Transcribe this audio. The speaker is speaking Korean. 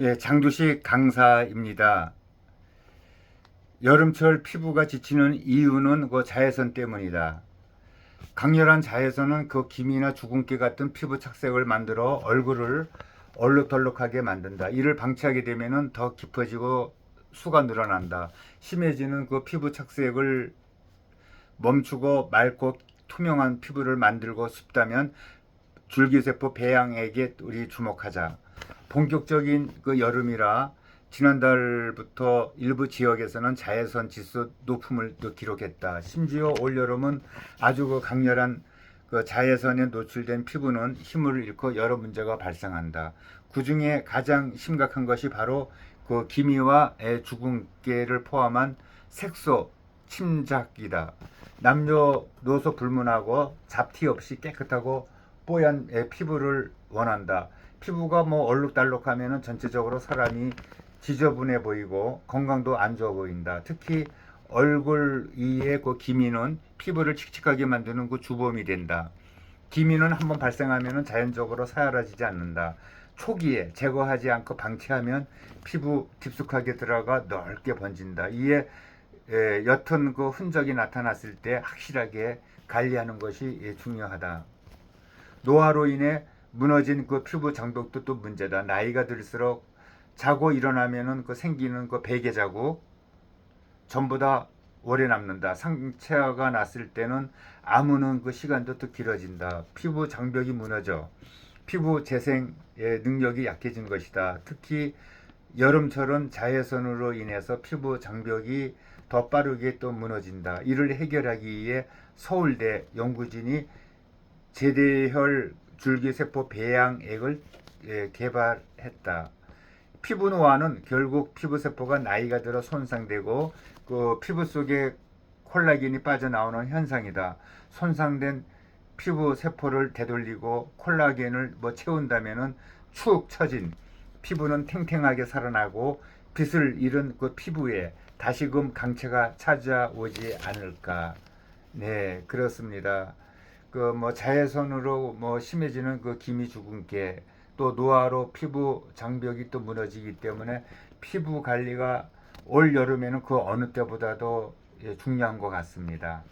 예, 장두식 강사입니다. 여름철 피부가 지치는 이유는 그 자외선 때문이다. 강렬한 자외선은 그 기미나 주근깨 같은 피부 착색을 만들어 얼굴을 얼룩덜룩하게 만든다. 이를 방치하게 되면은 더 깊어지고 수가 늘어난다. 심해지는 그 피부 착색을 멈추고 맑고 투명한 피부를 만들고 싶다면 줄기세포 배양액에 우리 주목하자. 본격적인 그 여름이라 지난달부터 일부 지역에서는 자외선 지수 높음을 또 기록했다. 심지어 올 여름은 아주 그 강렬한 그 자외선에 노출된 피부는 힘을 잃고 여러 문제가 발생한다. 그 중에 가장 심각한 것이 바로 그 기미와 애 주근깨를 포함한 색소 침작이다. 남녀노소 불문하고 잡티 없이 깨끗하고 뽀얀 애 피부를 원한다. 피부가 뭐 얼룩달룩하면은 전체적으로 사람이 지저분해 보이고 건강도 안 좋아 보인다. 특히 얼굴 위에 그 기미는 피부를 칙칙하게 만드는 그 주범이 된다. 기미는 한번 발생하면은 자연적으로 사라지지 않는다. 초기에 제거하지 않고 방치하면 피부 깊숙하게 들어가 넓게 번진다. 이에 에, 옅은 그 흔적이 나타났을 때 확실하게 관리하는 것이 예, 중요하다. 노화로 인해 무너진 그 피부 장벽도 또 문제다. 나이가 들수록 자고 일어나면은 그 생기는 그 베개 자국 전부 다 오래 남는다. 상처가 났을 때는 아무는 그 시간도 또 길어진다. 피부 장벽이 무너져 피부 재생의 능력이 약해진 것이다. 특히 여름철은 자외선으로 인해서 피부 장벽이 더 빠르게 또 무너진다. 이를 해결하기 위해 서울대 연구진이 제대혈 줄기세포 배양액을 예, 개발했다. 피부 노화는 결국 피부 세포가 나이가 들어 손상되고 그 피부 속에 콜라겐이 빠져나오는 현상이다. 손상된 피부 세포를 되돌리고 콜라겐을 뭐 채운다면은 축 처진 피부는 탱탱하게 살아나고 빛을 잃은 그 피부에 다시금 강체가 찾아오지 않을까. 네, 그렇습니다. 그 뭐 자외선으로 뭐 심해지는 그 기미 주근깨 또 노화로 피부 장벽이 또 무너지기 때문에 피부 관리가 올 여름에는 그 어느 때보다도 예, 중요한 것 같습니다.